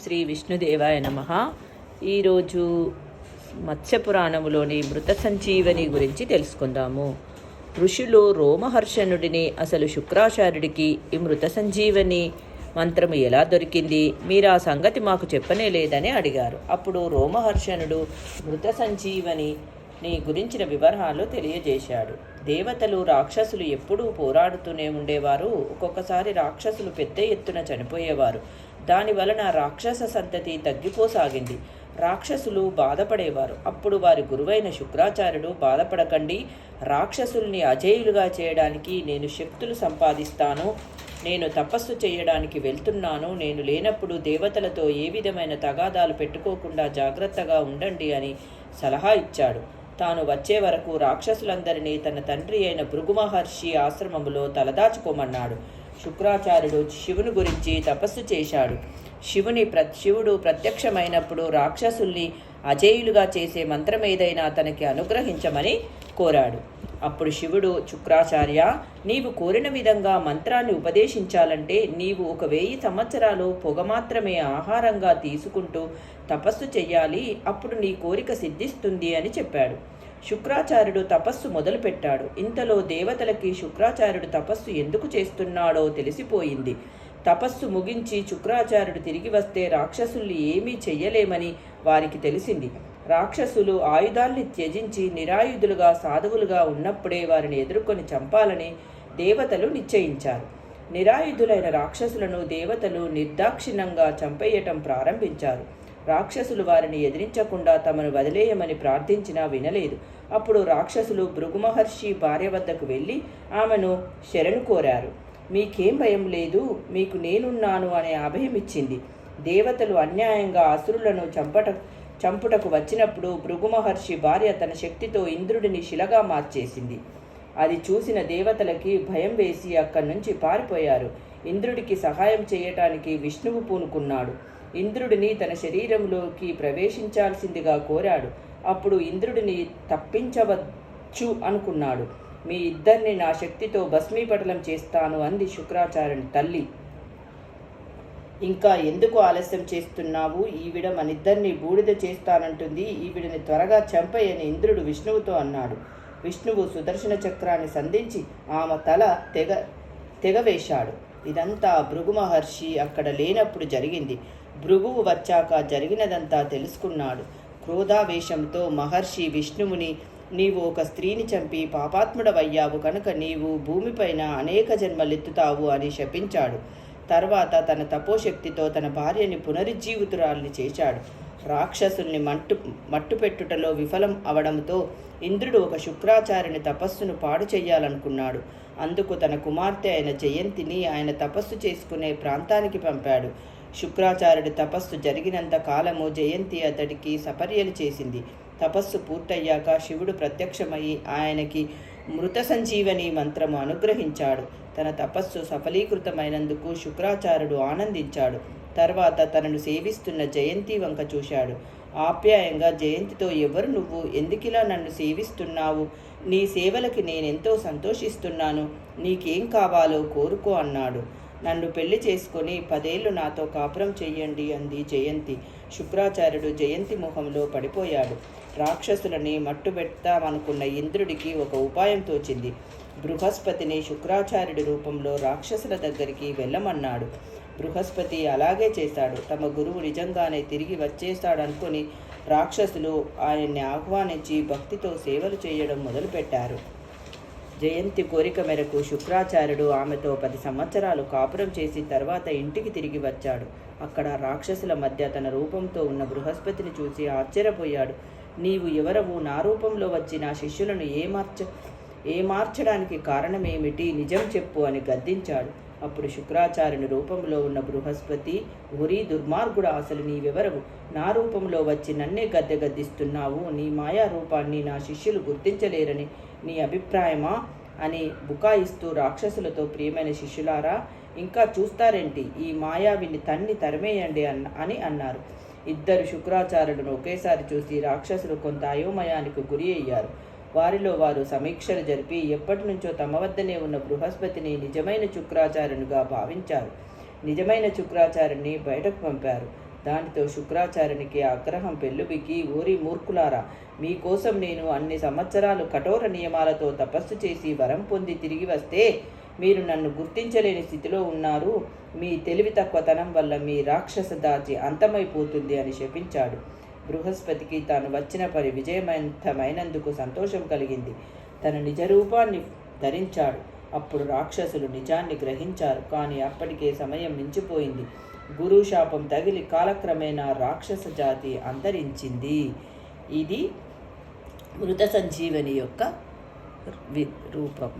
శ్రీ విష్ణుదేవాయ నమ. ఈరోజు మత్స్యపురాణములోని మృత సంజీవని గురించి తెలుసుకుందాము. ఋషులు రోమహర్షణుడిని అసలు శుక్రాచార్యుడికి ఈ మృత సంజీవని మంత్రము ఎలా దొరికింది? మీరు ఆ సంగతి మాకు చెప్పనే లేదని అడిగారు. అప్పుడు రోమహర్షణుడు మృత సంజీవని నీ గురించిన వివరాలు తెలియజేశాడు. దేవతలు రాక్షసులు ఎప్పుడూ పోరాడుతూనే ఉండేవారు. ఒక్కొక్కసారి రాక్షసులు పెద్ద ఎత్తున చనిపోయేవారు. దాని వలన రాక్షస సంతతి తగ్గిపోసాగింది. రాక్షసులు బాధపడేవారు. అప్పుడు వారి గురువైన శుక్రాచార్యుడు బాధపడకండి. రాక్షసుల్ని అజేయులుగా చేయడానికి నేను శక్తులు సంపాదిస్తాను. నేను తపస్సు చేయడానికి వెళ్తున్నాను. నేను లేనప్పుడు దేవతలతో ఏ విధమైన తగాదాలు పెట్టుకోకుండా జాగ్రత్తగా ఉండండి అని సలహా ఇచ్చాడు. తాను వచ్చే వరకు రాక్షసులందరినీ తన తండ్రి అయిన భృగు మహర్షి ఆశ్రమములో తలదాచుకోమన్నాడు. శుక్రాచార్యుడు శివుని గురించి తపస్సు చేశాడు. శివుని ప్ర శివుడు ప్రత్యక్షమైనప్పుడు రాక్షసుల్ని అజేయులుగా చేసే మంత్రం ఏదైనా తనకి అనుగ్రహించమని కోరాడు. అప్పుడు శివుడు శుక్రాచార్య నీవు కోరిన విధంగా మంత్రాన్ని ఉపదేశించాలంటే నీవు ఒక వెయ్యి సంవత్సరాలు పొగ మాత్రమే ఆహారంగా తీసుకుంటూ తపస్సు చెయ్యాలి. అప్పుడు నీ కోరిక సిద్ధిస్తుంది అని చెప్పాడు. శుక్రాచార్యుడు తపస్సు మొదలుపెట్టాడు. ఇంతలో దేవతలకి శుక్రాచార్యుడు తపస్సు ఎందుకు చేస్తున్నాడో తెలిసిపోయింది. తపస్సు ముగించి శుక్రాచార్యుడు తిరిగి వస్తే రాక్షసుల్ని ఏమీ చెయ్యలేమని వారికి తెలిసింది. రాక్షసులు ఆయుధాల్ని త్యజించి నిరాయుధులుగా సాధువులుగా ఉన్నప్పుడే వారిని ఎదుర్కొని చంపాలని దేవతలు నిశ్చయించారు. నిరాయుధులైన రాక్షసులను దేవతలు నిర్దాక్షిణ్యంగా చంపేయటం ప్రారంభించారు. రాక్షసులు వారిని ఎదిరించకుండా తమను వదిలేయమని ప్రార్థించినా వినలేదు. అప్పుడు రాక్షసులు భృగుమహర్షి భార్య వద్దకు వెళ్ళి ఆమెను శరణు కోరారు. మీకేం భయం లేదు మీకు నేనున్నాను అనే అభయం ఇచ్చింది. దేవతలు అన్యాయంగా అసురులను చంపట చంపుటకు వచ్చినప్పుడు భృగుమహర్షి భార్య తన శక్తితో ఇంద్రుడిని శిలగా మార్చేసింది. అది చూసిన దేవతలకి భయం వేసి అక్కడి నుంచి పారిపోయారు. ఇంద్రుడికి సహాయం చేయటానికి విష్ణువు పూనుకున్నాడు. ఇంద్రుడిని తన శరీరంలోకి ప్రవేశించాల్సిందిగా కోరాడు. అప్పుడు ఇంద్రుడిని తప్పించవచ్చు అనుకున్నాడు. మీ ఇద్దరిని నా శక్తితో భస్మీపటలం చేస్తాను అంది శుక్రాచార్యుని తల్లి. ఇంకా ఎందుకు ఆలస్యం చేస్తున్నావు? ఈవిడ మనిద్దరిని బూడిద చేస్తానంటుంది. ఈవిడని త్వరగా చంపయని ఇంద్రుడు విష్ణువుతో అన్నాడు. విష్ణువు సుదర్శన చక్రాన్ని సంధించి ఆమె తల తెగ తెగవేశాడు. ఇదంతా భృగు మహర్షి అక్కడ లేనప్పుడు జరిగింది. భృగువు వచ్చాక జరిగినదంతా తెలుసుకున్నాడు. క్రోధావేశంతో మహర్షి విష్ణువుని నీవు ఒక స్త్రీని చంపి పాపాత్ముడవయ్యావు కనుక నీవు భూమిపైన అనేక జన్మలెత్తుతావు అని శపించాడు. తర్వాత తన తపోశక్తితో తన భార్యని పునరుజ్జీవితురాల్ని చేశాడు. రాక్షసుల్ని మట్టు మట్టుపెట్టుటలో విఫలం అవడంతో ఇంద్రుడు ఒక శుక్రాచార్యుని తపస్సును పాడు చేయాలనుకున్నాడు అందుకు తన కుమార్తె అయిన జయంతిని ఆయన తపస్సు చేసుకునే ప్రాంతానికి పంపాడు. శుక్రాచార్యుడి తపస్సు జరిగినంత కాలము జయంతి అతడికి సపర్యలు చేసింది. తపస్సు పూర్తయ్యాక శివుడు ప్రత్యక్షమై ఆయనకి మృత సంజీవని మంత్రము అనుగ్రహించాడు. తన తపస్సు సఫలీకృతమైనందుకు శుక్రాచార్యుడు ఆనందించాడు. తర్వాత తనను సేవిస్తున్న జయంతి వంక చూశాడు. ఆప్యాయంగా జయంతితో ఎవరు నువ్వు? ఎందుకిలా నన్ను సేవిస్తున్నావు? నీ సేవలకి నేనెంతో సంతోషిస్తున్నాను. నీకేం కావాలో కోరుకో అన్నాడు. నన్ను పెళ్ళి చేసుకొని పదేళ్ళు నాతో కాపురం చెయ్యండి అంది జయంతి. శుక్రాచార్యుడు జయంతి మొహంలో పడిపోయాడు. రాక్షసులని మట్టుబెడతామనుకున్న ఇంద్రుడికి ఒక ఉపాయం తోచింది. బృహస్పతిని శుక్రాచార్యుడి రూపంలో రాక్షసుల దగ్గరికి వెళ్ళమన్నాడు. బృహస్పతి అలాగే చేశాడు. తమ గురువు నిజంగానే తిరిగి వచ్చేస్తాడనుకుని రాక్షసులు ఆయన్ని ఆహ్వానించి భక్తితో సేవలు చేయడం మొదలుపెట్టారు. జయంతి కోరిక మేరకు శుక్రాచార్యుడు ఆమెతో పది సంవత్సరాలు కాపురం చేసి తర్వాత ఇంటికి తిరిగి వచ్చాడు. అక్కడ రాక్షసుల మధ్య తన రూపంతో ఉన్న బృహస్పతిని చూసి ఆశ్చర్యపోయాడు. నీవు ఎవరవు? నా రూపంలో వచ్చి నా శిష్యులను ఏమార్చ ఏమార్చడానికి కారణమేమిటి? నిజం చెప్పు అని గద్దించాడు. అప్పుడు శుక్రాచార్యుని రూపంలో ఉన్న బృహస్పతి ఉరి దుర్మార్గుడు అసలు నీ నీవెవరవు నా రూపంలో వచ్చి నన్నే గద్దె గద్దిస్తున్నావు నీ మాయా రూపాన్ని నా శిష్యులు గుర్తించలేరని నీ అభిప్రాయమా? అని బుకాయిస్తూ రాక్షసులతో ప్రియమైన శిష్యులారా ఇంకా చూస్తారేంటి? ఈ మాయావిని తన్ని తరిమేయండి అన్న అని అన్నారు. ఇద్దరు శుక్రాచార్యులను ఒకేసారి చూసి రాక్షసులు కొంత అయోమయానికి గురి అయ్యారు. వారిలో వారు సమీక్షలు జరిపి ఎప్పటి నుంచో తమ వద్దనే ఉన్న బృహస్పతిని నిజమైన శుక్రాచార్యునిగా భావించారు. నిజమైన శుక్రాచార్యుని బయటకు పంపారు. దానితో శుక్రాచార్యునికి ఆగ్రహం పెళ్ళుబికి ఓరి మూర్ఖులారా మీకోసం నేను అన్ని సంవత్సరాలు కఠోర నియమాలతో తపస్సు చేసి వరం పొంది తిరిగి వస్తే మీరు నన్ను గుర్తించలేని స్థితిలో ఉన్నారు. మీ తెలివి తక్కువతనం వల్ల మీ రాక్షస దాచి అంతమైపోతుంది అని శపించాడు. బృహస్పతికి తాను వచ్చిన పని విజయవంతమైనందుకు సంతోషం కలిగింది. తన నిజ రూపాన్ని ధరించాడు. అప్పుడు రాక్షసులు నిజాన్ని గ్రహించారు. కానీ అప్పటికే సమయం మించిపోయింది. గురు శాపం తగిలి కాలక్రమేణా రాక్షస జాతి అంతరించింది. ఇది మృత సంజీవని యొక్క రూపం.